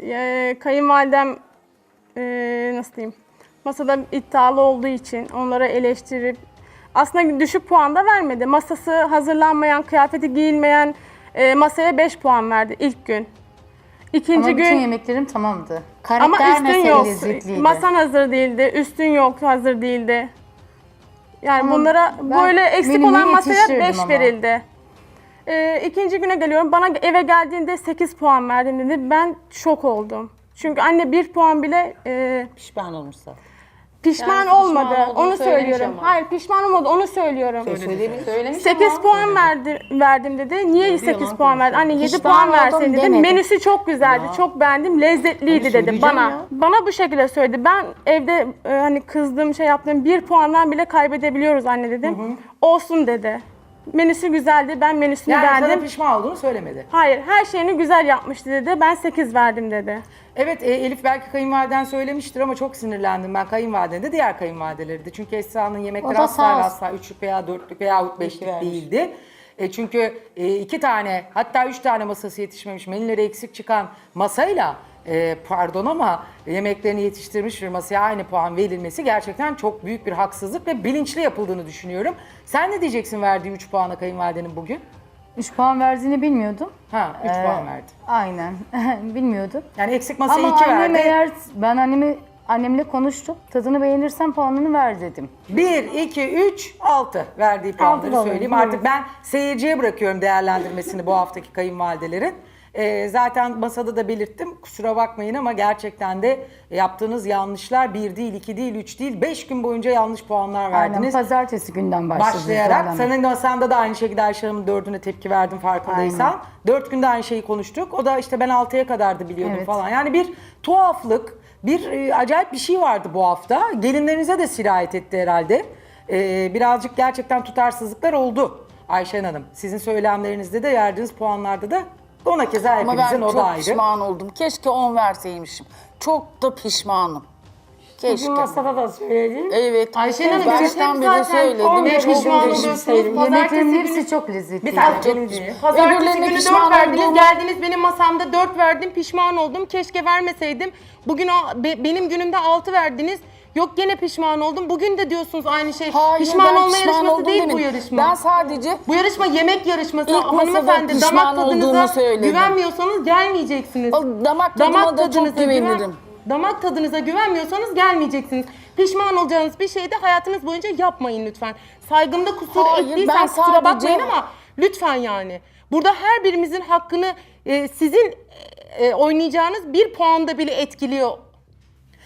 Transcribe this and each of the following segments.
e, kayınvalidem e, nasıl diyeyim masada iddialı olduğu için onlara eleştirip aslında düşük puan da vermedi. Masası hazırlanmayan, kıyafeti giyilmeyen e, masaya 5 puan verdi ilk gün. İkinci Ama bütün gün yemeklerim tamamdı. ama Karakter üstün meselesi. yok. Masan hazır değildi, üstün yok, hazır değildi. Yani Ama bunlara ben böyle eksik olan masaya yetiştirdim 5 ama. verildi. Ee, ikinci güne geliyorum. Bana eve geldiğinde 8 puan verdim dedi. Ben şok oldum. Çünkü anne 1 puan bile e, Pişman olmuşsa. pişman olmadı. pişman olduğunu onu söylemiş söylüyorum. ama. Hayır pişman olmadı. Onu söylüyorum. Söylemiş 8 ama. puan verdi, verdim dedi. Niye 8 puan verdin? Anne 7 Pişman puan oldum verseydin dedi. demedi. Menüsü çok güzeldi. Çok beğendim. Lezzetliydi dedi bana. Bana bu şekilde söyledi. Ben evde e, hani kızdığım şey yaptığım bir puandan bile kaybedebiliyoruz anne dedim. Olsun dedi. Menüsü güzeldi. Ben menüsünü Yani sana beğendim. pişman olduğunu söylemedi. Hayır, her şeyini güzel yapmıştı dedi. Ben 8 verdim dedi. Evet e, Elif belki kayınvaliden söylemiştir ama çok sinirlendim ben kayınvaliden de diğer kayınvalideleri de. Çünkü Esra'nın yemekleri O da asla sağ ve olsun. asla üçlük veya dörtlük veya beşlik vermiş. değildi. E, çünkü e, iki tane hatta üç tane masası yetişmemiş menüleri eksik çıkan masayla e, pardon ama yemeklerini yetiştirmiş bir masaya aynı puan verilmesi gerçekten çok büyük bir haksızlık ve bilinçli yapıldığını düşünüyorum. Sen ne diyeceksin verdiği 3 puana kayınvalidenin bugün? 3 puan verdiğini bilmiyordum. Ha 3 Ee, puan verdi. Aynen. bilmiyordum. Yani eksik masayı Ama 2 annem verdi. eğer ben annemi annemle konuştum. Tadını beğenirsen puanını ver dedim. 1, 2, 3, 6 verdiği puanları da söyleyeyim. Artık ben seyirciye bırakıyorum değerlendirmesini bu haftaki kayınvalidelerin. Ee, zaten masada da belirttim. Kusura bakmayın ama gerçekten de yaptığınız yanlışlar 1 değil, 2 değil, 3 değil. 5 gün boyunca yanlış puanlar Aynen verdiniz. pazartesi günden başladı. Başlayarak. zorlama. Senin masanda da aynı şekilde Ayşe Hanım'ın dördüne tepki verdim farkındaysan. Aynen. 4 günde aynı şeyi konuştuk. O da işte ben 6'ya kadardı biliyordum Evet. falan. Yani bir tuhaflık, bir e, acayip bir şey vardı bu hafta. Gelinlerinize de sirayet etti herhalde. E, birazcık gerçekten tutarsızlıklar oldu Ayşen Hanım. Sizin söylemlerinizde de verdiğiniz puanlarda da ona keza Ama hepimizin ben o da çok ayrı. pişman oldum. Keşke 10 verseymişim. Çok da pişmanım. Keşke. Masada da söyledim. Evet. Ayşen Hanım, baştan beri zaten söyledim. 15 Çok pişman pişman. oluyorsunuz. Yemeklerin Pazartesi hepsi günü, çok lezzetli. Bir tane çok pazartesi Öbürlerine günü pişman 4 verdiniz. olduğumu- Geldiniz benim masamda 4 verdim. Pişman oldum. Keşke vermeseydim. Bugün o be- benim günümde 6 verdiniz. Yok gene pişman oldum. Bugün de diyorsunuz aynı şey. Hayır, pişman ben olma pişman yarışması oldum değil bu demedim. yarışma. Ben sadece Bu yarışma yemek yarışması. İlk masada Hanımefendi pişman damak olduğumu tadınıza söyledim. güvenmiyorsanız gelmeyeceksiniz. o damak tadıma da çok güven- damak tadınıza güvenmiyorsanız gelmeyeceksiniz. Pişman olacağınız bir şeyi de hayatınız boyunca yapmayın lütfen. Saygımda kusur Hayır, ettiysem ben kusura sadece- bakmayın ama lütfen yani. Burada her birimizin hakkını e, sizin e, oynayacağınız bir puanda bile etkiliyor.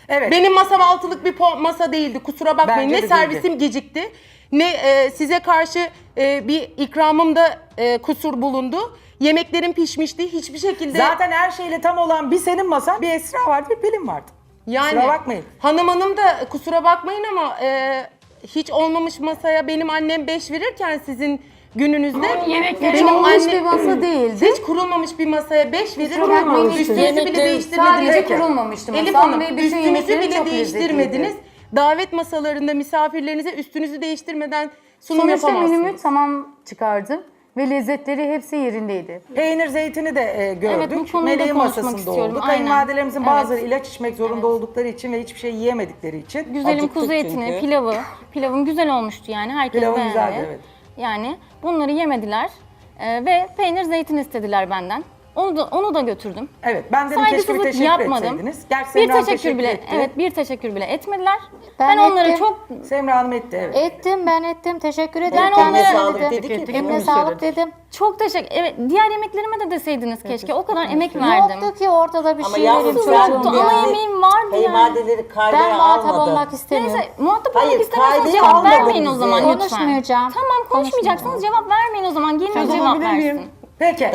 Evet. Benim masam altılık bir masa değildi kusura bakmayın. Bence ne servisim gecikti ne e, size karşı e, bir ikramımda e, kusur bulundu. Yemeklerim pişmişti hiçbir şekilde. Zaten her şeyle tam olan bir senin masan, bir Esra vardı, bir Pelin vardı. Yani Kusura bakmayın. hanım hanım da kusura bakmayın ama e, hiç olmamış masaya benim annem 5 verirken sizin gününüzde Hiç benim olmuş anne- bir masa değildi. hiç kurulmamış bir masaya 5 verir. kurulmamıştı. Üstünüzü bile Yemekleri değiştirmediniz. Sadece kurulmamıştı Elif masam Hanım ve bütün üstünüzü yemeklerim bile çok değiştirmediniz. lezzetliydi. Davet masalarında misafirlerinize üstünüzü değiştirmeden sunum Sonuçta yapamazsınız. menümü tamam çıkardım ve lezzetleri hepsi yerindeydi. Peynir zeytini de e, gördük. Evet, bu Meleğin konuşmak masasında istiyorum, oldu. aynen. Kayınvalidelerimizin Evet. bazıları ilaç içmek zorunda oldukları için ve hiçbir şey yiyemedikleri için. Güzelim Acıktık kuzu etini, çünkü. pilavı. Pilavım güzel olmuştu yani. Herkes Pilavın beğendi. güzeldi, evet. Yani bunları yemediler. Ee, ve peynir zeytin istediler benden. Onu da onu da götürdüm. Evet ben dedim keşke bir Saygısızlık teşekkür yapmadım. etseydiniz. Gerçi Bir Semra Hanım teşekkür bile etti. evet bir teşekkür bile etmediler. Ben Ben, ettim. çok Semra Hanım etti evet. Ettim ben ettim. Teşekkür ederim. Yani Kendisi onlara- sağlık dedi. ki, onu sağlık dedim. çok teşekkür evet diğer yemeklerime de deseydiniz keşke. O kadar emek verdim. Yoktu ki ortada bir Ama şey yavrum verim Nasıl sen yoktu? bir Ana yani yemeğim vardı yani. Kaydaya Ben muhatap almadı. olmak istemiyorum. Neyse muhatap Hayır, olmak istemiyorsanız kaydı cevap almadın vermeyin o zaman lütfen. Konuşmayacağım. Tamam konuşmayacaksanız cevap vermeyin o zaman. Gelin cevap versin. Peki.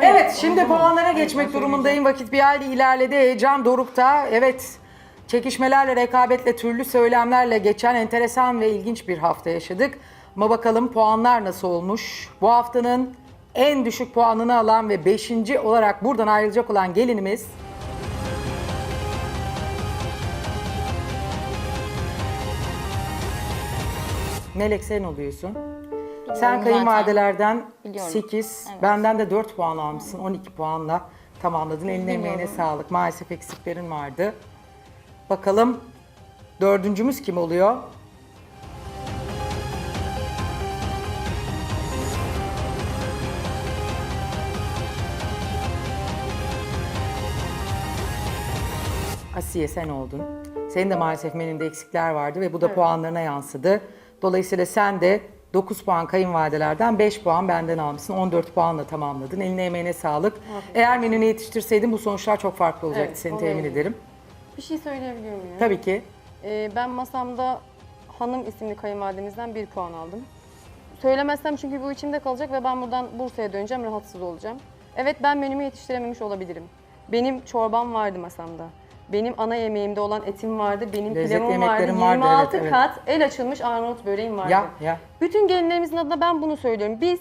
Evet şimdi puanlara geçmek durumundayım. Vakit bir hayli ilerledi. Heyecan dorukta. Evet. Çekişmelerle, rekabetle, türlü söylemlerle geçen enteresan ve ilginç bir hafta yaşadık. Ama bakalım puanlar nasıl olmuş? Bu haftanın en düşük puanını alan ve 5. olarak buradan ayrılacak olan gelinimiz Melek sen oluyorsun. Sen kayınvalidelerden Biliyorum. 8, Evet. benden de 4 puan almışsın 12 puanla. tamamladın. Eline emeğine sağlık. Maalesef eksiklerin vardı. Bakalım dördüncümüz kim oluyor? Asiye sen oldun. Senin de maalesef menünde eksikler vardı ve bu da puanlarına yansıdı. Dolayısıyla sen de 9 puan kayınvalidelerden 5 puan benden almışsın. 14 puanla tamamladın. Eline emeğine sağlık. Eğer menünü yetiştirseydin bu sonuçlar çok farklı olacaktı Evet, seni olabilir. temin ederim. Bir şey söyleyebiliyor muyum? Tabii ki. Ee, ben masamda hanım isimli kayınvalidemizden bir puan aldım. Söylemezsem çünkü bu içimde kalacak ve ben buradan Bursa'ya döneceğim, rahatsız olacağım. Evet ben menümü yetiştirememiş olabilirim. Benim çorbam vardı masamda. Benim ana yemeğimde olan etim vardı, benim Lezzetli pilavım vardı, yemeklerin vardı, 26 evet, evet. kat el açılmış Arnavut böreğim vardı. Ya ya. Bütün gelinlerimizin adına ben bunu söylüyorum. Biz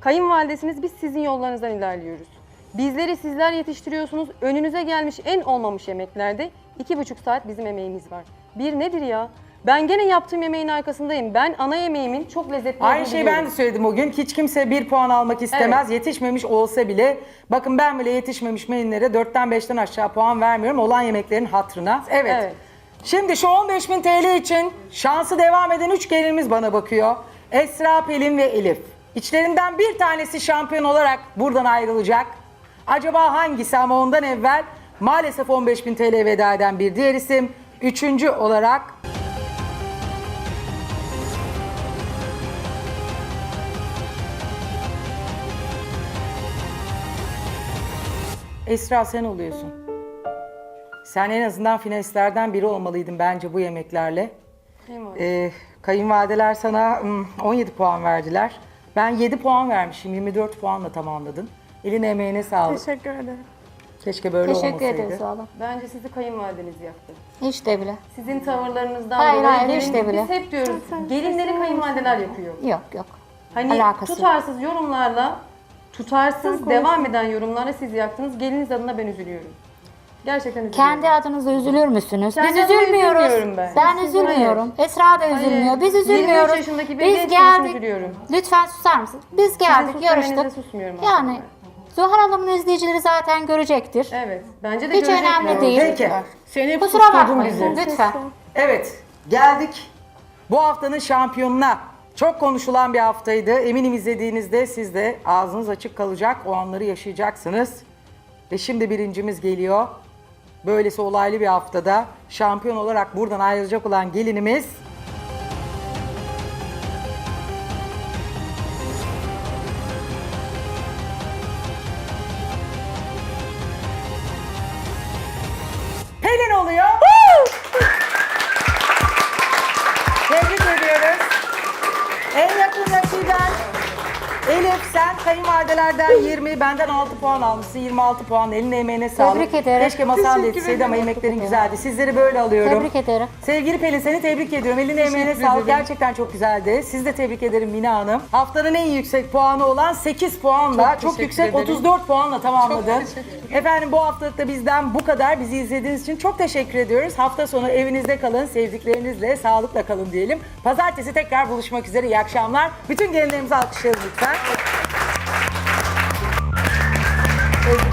kayınvalidesiniz, biz sizin yollarınızdan ilerliyoruz. Bizleri sizler yetiştiriyorsunuz. Önünüze gelmiş en olmamış yemeklerde iki buçuk saat bizim emeğimiz var. Bir nedir ya? Ben gene yaptığım yemeğin arkasındayım. Ben ana yemeğimin çok lezzetli Aynı olduğunu şeyi ben de biliyorum. söyledim o gün. Hiç kimse bir puan almak istemez. Yetişmemiş olsa bile. Bakın ben bile yetişmemiş menülere 4'ten 5'ten aşağı puan vermiyorum. Olan yemeklerin hatrına. Evet. Evet. Şimdi şu 15.000 TL için şansı devam eden 3 gelinimiz bana bakıyor. Esra, Pelin ve Elif. İçlerinden bir tanesi şampiyon olarak buradan ayrılacak. Acaba hangisi ama ondan evvel maalesef 15.000 TL veda eden bir diğer isim. Üçüncü olarak Esra sen oluyorsun. Sen en azından finalistlerden biri olmalıydın bence bu yemeklerle. Ee, kayınvalideler sana hmm, 17 puan verdiler. Ben 7 puan vermişim. 24 puanla tamamladın. Eline emeğine sağlık. Teşekkür ederim. Keşke böyle Teşekkür olmasaydı. ederiz valla. Bence sizi kayınvalideniz yaktı. Hiç de bile. Sizin tavırlarınızdan Hayır, dolayı hayır, hiç de bile. Biz hep diyoruz, gelinleri kayınvalideler yapıyor. Yok yok. Hani Alakası yok. tutarsız yorumlarla, tutarsız devam eden yorumlarla siz yaktınız. Geliniz adına ben üzülüyorum. Gerçekten üzülüyorum. Kendi adınıza üzülür müsünüz? Kendi Biz adıma üzülmüyoruz. üzülmüyorum ben. Ben Siz- üzülmüyorum. Esra da üzülmüyor. Biz 23 üzülmüyoruz. yaşındaki bir Biz genç geldik. üzülüyorum. Lütfen susar mısın? Biz geldik, susmanızda yarıştık. susmuyorum aslında. Yani Zuhal Hanım'ın izleyicileri zaten görecektir. Evet, bence de Hiç görecekler. önemli değil. Peki. Seni Kusura susturdun bakmayın bizi. lütfen. Evet, geldik. Bu haftanın şampiyonuna. Çok konuşulan bir haftaydı. Eminim izlediğinizde siz de ağzınız açık kalacak. O anları yaşayacaksınız. Ve şimdi birincimiz geliyor. Böylesi olaylı bir haftada şampiyon olarak buradan ayrılacak olan gelinimiz Pelin oluyor. Kayınvalidelerden 20, benden 6 puan almışsın. 26 puan eline emeğine sağlık. Tebrik ederim. Keşke masan da yetişseydi ama yemeklerin güzeldi. Sizleri böyle alıyorum. Tebrik ederim. Sevgili Pelin seni tebrik ediyorum. Eline emeğine sağlık. Gerçekten çok güzeldi. Siz de tebrik ederim Mina Hanım. Haftanın en yüksek puanı olan 8 puanla çok, yüksek 34 puanla tamamladın. Efendim bu haftalık da bizden bu kadar. Bizi izlediğiniz için çok teşekkür ediyoruz. Hafta sonu evinizde kalın, sevdiklerinizle, sağlıkla kalın diyelim. Pazartesi tekrar buluşmak üzere. İyi akşamlar. Bütün gelinlerimizi alkışlayalım lütfen.